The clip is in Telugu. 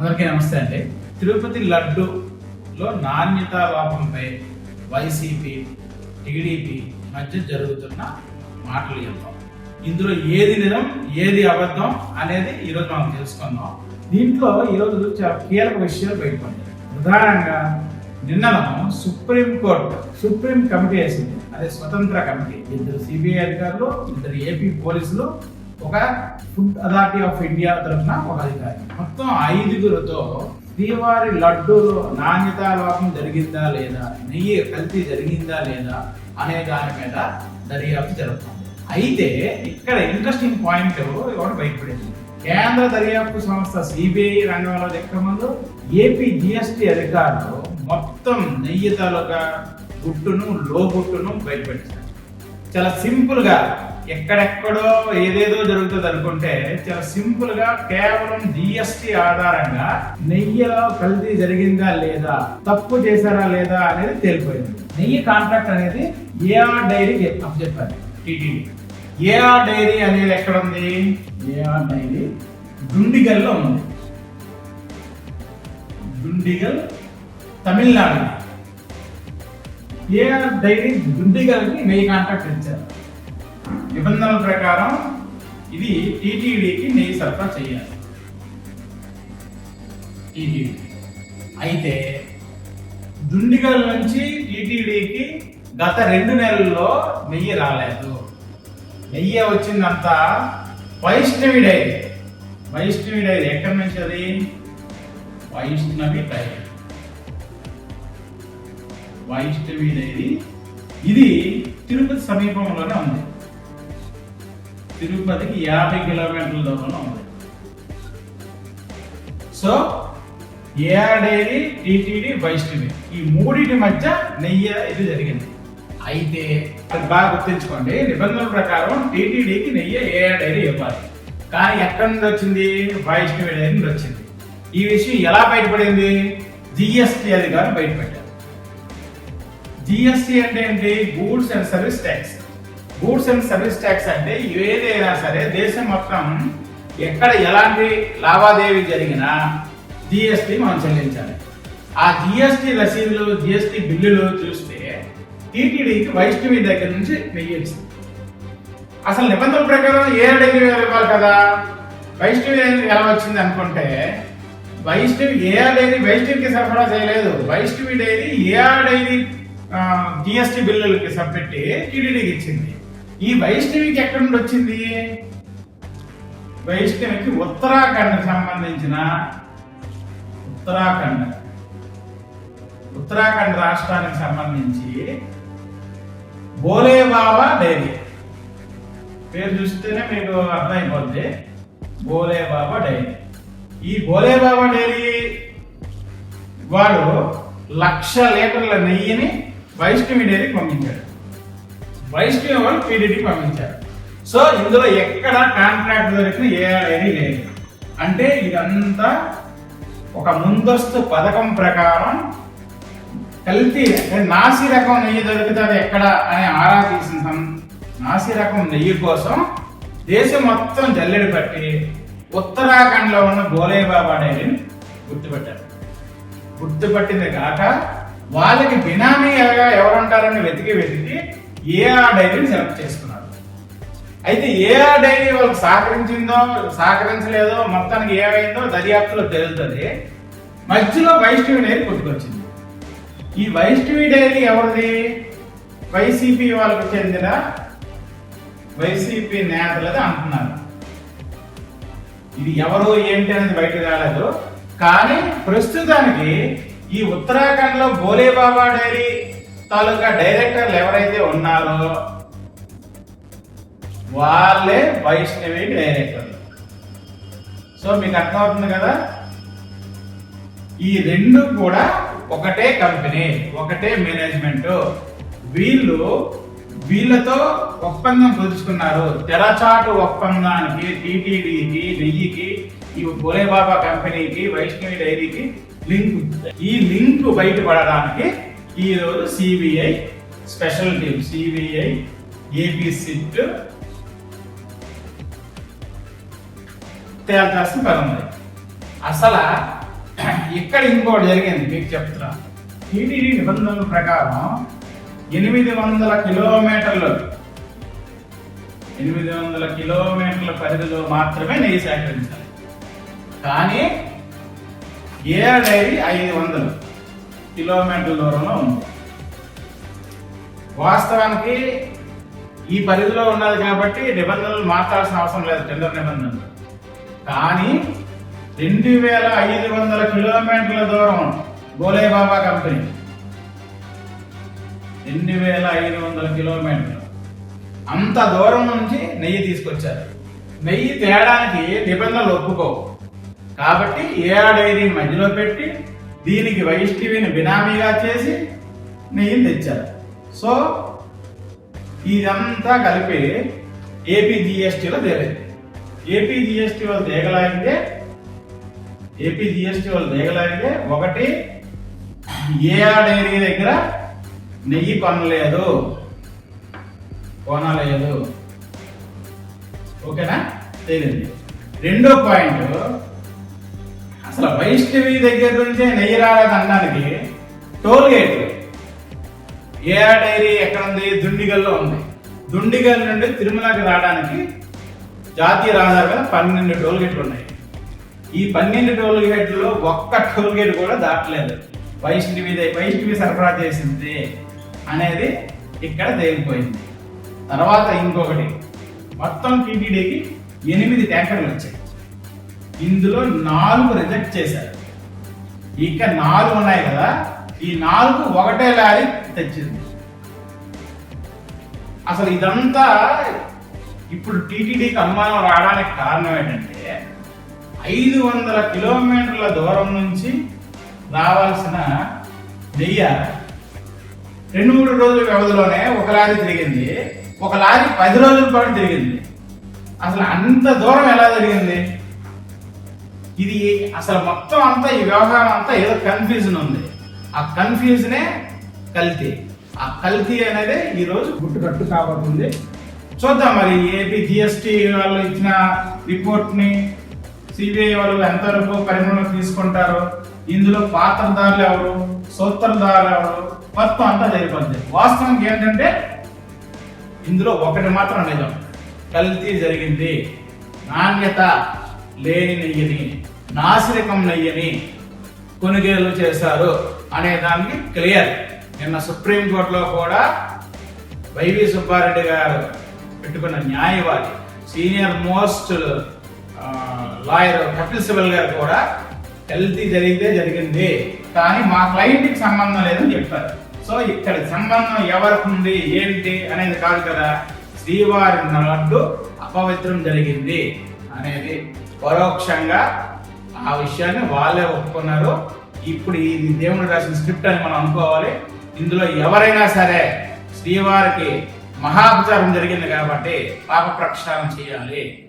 అందరికీ నమస్తే అండి. తిరుపతి లడ్డులో నాణ్యత లోపంపై వైసీపీ టీడీపీ మధ్య జరుగుతున్న మాటలు చెప్తాం. ఇందులో ఏది నిజం ఏది అబద్ధం అనేది ఈరోజు మనం తెలుసుకుందాం. దీంట్లో ఈరోజు చాలా కీలక విషయాలు బయటపడ్డాయి. ప్రధానంగా నిన్న సుప్రీం కోర్టు సుప్రీం కమిటీ వేసింది. అదే స్వతంత్ర కమిటీ. ఇద్దరు సిబిఐ అధికారులు ఇద్దరు ఏపీ పోలీసులు ఒక ఫుడ్ అథారిటీ ఆఫ్ ఇండియా తరఫున ఒక అధికారి. మొత్తం ఐదుగురితో శ్రీవారి లడ్డూలో నాణ్యత లోపం జరిగిందా లేదా నెయ్యి కల్తీ జరిగిందా లేదా అనే దాని మీద దర్యాప్తు జరుగుతుంది. అయితే ఇక్కడ ఇంట్రెస్టింగ్ పాయింట్ ఒకటి బయటపడింది. కేంద్ర దర్యాప్తు సంస్థ సిబిఐ రంగంలో దిక్క ముందు ఏపీ జిఎస్టి అధికారులు మొత్తం నెయ్యి తాలూకా గుట్టును లోగుట్టును బయటపెట్టారు చాలా సింపుల్గా ఎక్కడెక్కడో ఏదేదో జరుగుతుంది అనుకుంటే చాలా సింపుల్గా కేవలం జిఎస్టి ఆధారంగా నెయ్యిలో కల్తీ జరిగిందా లేదా తప్పు చేశారా లేదా అనేది తేలిపోయింది. నెయ్యి కాంట్రాక్ట్ అనేది ఏఆర్ డైరీకి చెప్పారు టీటీడీ. ఏఆర్ డైరీ అనేది ఎక్కడ ఉంది ఏఆర్ డైరీ దుండిగల్లో ఉంది. దుండిగల్ తమిళనాడు ఏఆర్ డైరీ దుండిగల్కి నెయ్యి కాంట్రాక్ట్ ఇచ్చారు. నిబంధనల ప్రకారం ఇది టీటీడీకి నెయ్యి సరఫరా చేయాలి. టీటీడీ అయితే దుండిగల్ నుంచి టీటీడీకి గత రెండు నెలల్లో నెయ్యి రాలేదు. నెయ్యి వచ్చిందంతా వైష్ణవి డైరీ వైష్ణవి డైరీ ఎక్కడి నుంచి అది? వైష్ణవి డైరీ వైష్ణవి డైరీ ఇది తిరుపతి సమీపంలోనే ఉంది. తిరుపతికి యాభై కిలోమీటర్ల దూరంలో ఉంది. So AR dairy TTD Vaishnavi. ఈ మూడింటి మధ్య నెయ్యి ఇది జరిగింది. అయితే అది బాగా గుర్తుంచుకోండి నిబంధనల ప్రకారం టీటీడీకి నెయ్యి ఏఆర్ డైరీ ఇవ్వాలి. కానీ ఎక్కడి నుండి వచ్చింది? వైష్ణవి డైరీ నుండి వచ్చింది. ఈ విషయం ఎలా బయటపడింది? జిఎస్టీ అధికారులు బయటపెట్టారు. జిఎస్టీ అంటే ఏంటి? Goods and service tax. Goods and service tax అంటే ఏదైనా సరే దేశం మొత్తం ఎక్కడ ఎలాంటి లావాదేవీ జరిగినా జిఎస్టీ మనం చెల్లించాలి. ఆ జిఎస్టీ రసీదులు జిఎస్టీ బిల్లులు చూస్తే టీటీడీకి వైష్ణవి దగ్గర నుంచి వెయ్యొచ్చు అసలు నిబంధనల ప్రకారం ఏ డైరీ ఇవ్వాలి కదా? వైష్ణవి డైరీ ఎలా వచ్చింది అనుకుంటే వైష్ణవి ఏఆర్ డైరీ వైష్ణవికి సరఫరా చేయలేదు. Vaishnavi dairy AR dairy GST బిల్లులకి సబ్పెట్టి టీడీడీకి ఇచ్చింది. ఈ వైష్ణవికి ఎక్కడి నుండి వచ్చింది? వైష్ణవికి ఉత్తరాఖండ్ సంబంధించిన ఉత్తరాఖండ్. ఉత్తరాఖండ్ రాష్ట్రానికి సంబంధించి బోలే బాబా డైరీ పేరు చూస్తేనే మీకు అర్థమైపోద్ది. బోలే బాబా డైరీ ఈ బోలే బాబా డైరీ వాడు లక్ష లీటర్ల నెయ్యిని వైష్ణవి డైరీకి పంపించాడు. వైష్ణవి వాళ్ళు పీడీడీకి పంపించారు. సో ఇందులో ఎక్కడ కాంట్రాక్ట్ దొరికిన ఏ లేదు. అంటే ఇదంతా ఒక ముందస్తు పథకం ప్రకారం కల్తీ అంటే నాసి రకం నెయ్యి దొరుకుతుంది ఎక్కడ అని ఆరా తీసిన నాసి రకం నెయ్యి కోసం దేశం మొత్తం జల్లెడ పట్టి ఉత్తరాఖండ్లో ఉన్న బోలేబాబా డైరీని గుర్తుపెట్టారు. గుర్తుపట్టింది కాక వాళ్ళకి బినామీ ఎవరుంటారని వెతికి వెతికి ఏఆర్ డైరీని సెలెక్ట్ చేసుకున్నారు. అయితే ఏఆర్ డైరీ వాళ్ళకి సహకరించిందో సహకరించలేదో మొత్తానికి ఏమైందో దర్యాప్తులో తెలుస్తుంది. మధ్యలో వైష్ణవి డైరీ పుట్టుకొచ్చింది. ఈ వైష్ణవి డైరీ ఎవరిది? వైసీపీ వాళ్ళకు చెందిన వైసీపీ నేతలది అంటున్నారు. ఇది ఎవరు ఏంటి అనేది బయట రాలేదు. కానీ ప్రస్తుతానికి ఈ ఉత్తరాఖండ్లో భోలేబాబా డైరీ తాలూకా డైరెక్టర్లు ఎవరైతే ఉన్నారో వాళ్ళే వైష్ణవి డైరెక్టర్లు. సో మీకు అర్థమవుతుంది కదా? ఈ రెండు కూడా ఒకటే కంపెనీ ఒకటే మేనేజ్మెంట్. వీళ్ళు వీళ్ళతో ఒప్పందం కుదుర్చుకున్నారు. తెరచాటు ఒప్పందానికి టీటీడీకి నెయ్యికి ఈ బాబా కంపెనీకి వైష్ణవి డైరీకి లింక్. ఈ లింక్ బయటపడడానికి ఈ రోజు CBI special team CBI AP SIT తేల్చాల్సిన పని ఉంది అసలు ఇక్కడ ఇంకోటి జరిగింది మీకు చెప్తున్నా. టీటీడీ నిబంధనల ప్రకారం ఎనిమిది వందల కిలోమీటర్లు ఎనిమిది వందల కిలోమీటర్ల పరిధిలో మాత్రమే నెయ్యి సేకరించాలి. కానీ ఏ డైరీ ఐదు వందలు. కిలోమీటర్ల దూరంలో ఉంది. వాస్తవానికి ఈ పరిధిలో ఉన్నది కాబట్టి నిబంధనలు మార్చాల్సిన అవసరం లేదు టెండర్ నిబంధనలు. కానీ రెండు వేల ఐదు వందల కిలోమీటర్ల దూరం గోలే బాబా కంపెనీ. రెండు వేల ఐదు వందల కిలోమీటర్లు. అంత దూరం నుంచి నెయ్యి తీసుకొచ్చారు. నెయ్యి తేడానికి నిబంధనలు ఒప్పుకోవు. కాబట్టి ఏ డైరీ మధ్యలో పెట్టి దీనికి వైష్ణవిని బినామీగా చేసి నెయ్యిని తెచ్చారు. సో ఇదంతా కలిపి ఏపీ జిఎస్టీలో తేలేదు ఏపీ జిఎస్టీ వాళ్ళు తేగలాగితే ఏపీ జిఎస్టీ వాళ్ళు తేగలాగితే ఒకటి ఏఆర్ డైరీ దగ్గర నెయ్యి కొనలేదు. కొనలేదు. ఓకేనా? తేలింది. రెండో పాయింట్ అసలు వైష్ణవి దగ్గర నుంచే నెయ్యి రాలేదు టోల్ గేట్. ఏ డైరీ ఎక్కడ ఉంది? దుండిగల్లో ఉంది. దుండిగల్ నుండి తిరుమలకి రావడానికి జాతీయ రహదారిగా పన్నెండు టోల్ గేట్లు ఉన్నాయి. ఈ పన్నెండు టోల్ గేట్లలో ఒక్క టోల్ గేట్ కూడా దాటలేదు. వైష్ణవి వైష్ణవి సరఫరా చేసింది అనేది ఇక్కడ తేలిపోయింది. తర్వాత ఇంకొకటి. మొత్తం టీటీడీకి ఎనిమిది ట్యాంకర్లు వచ్చాయి. ఇందులో నాలుగు రిజెక్ట్ చేశారు. ఇక నాలుగు ఉన్నాయి కదా ఈ నాలుగు ఒకటే లారీ తెచ్చింది. అసలు ఇదంతా ఇప్పుడు టీటీడీకి అనుమానం రావడానికి కారణం ఏంటంటే ఐదు వందల కిలోమీటర్ల దూరం నుంచి రావాల్సిన నెయ్య రెండు మూడు రోజుల వ్యవధిలోనే ఒక లారీ తిరిగింది. ఒక లారీ పది రోజుల పాటు తిరిగింది. అసలు అంత దూరం ఎలా జరిగింది? ఇది అసలు మొత్తం అంతా ఈ వ్యవహారం అంతా ఏదో కన్ఫ్యూజన్ ఉంది. ఆ కన్ఫ్యూజనే కల్తీ. ఆ కల్తీ అనేది ఈరోజు గుట్టుకట్టు కాబోతుంది. చూద్దాం మరి ఏపీ జిఎస్టీ వాళ్ళు ఇచ్చిన రిపోర్ట్ని సిబిఐ వాళ్ళు ఎంతవరకు పరిగణలోకి తీసుకుంటారు ఇందులో పాత్రదారులు ఎవరు సూత్రధారులు ఎవరు మొత్తం అంతా జరిగిపోతుంది వాస్తవానికి ఏంటంటే ఇందులో ఒకటి మాత్రం నిజం. కల్తీ జరిగింది. నాణ్యత లేని నెయ్యిని. నాసిరకం నెయ్యిని కొనుగోలు చేశారు అనే దానికి క్లియర్. నిన్న సుప్రీంకోర్టులో కూడా వైవి సుబ్బారెడ్డి గారు పెట్టుకున్న న్యాయవాది senior most lawyer Kapil Sibal గారు కూడా హెల్తీ జరిగితే జరిగింది. కానీ మా క్లయింట్కి సంబంధం లేదని చెప్పారు. సో ఇక్కడ సంబంధం ఎవరికి ఉంది ఏంటి అనేది కాదు కదా. శ్రీవారి లడ్డు అపవిత్రం జరిగింది అనేది పరోక్షంగా ఆ విషయాన్ని వాళ్ళే ఒప్పుకున్నారు ఇప్పుడు ఇది దేవుడు రాసిన స్క్రిప్ట్ అని మనం అనుకోవాలి. ఇందులో ఎవరైనా సరే శ్రీవారికి మహాపచారం జరిగింది కాబట్టి పాప ప్రక్షాళన చేయాలి.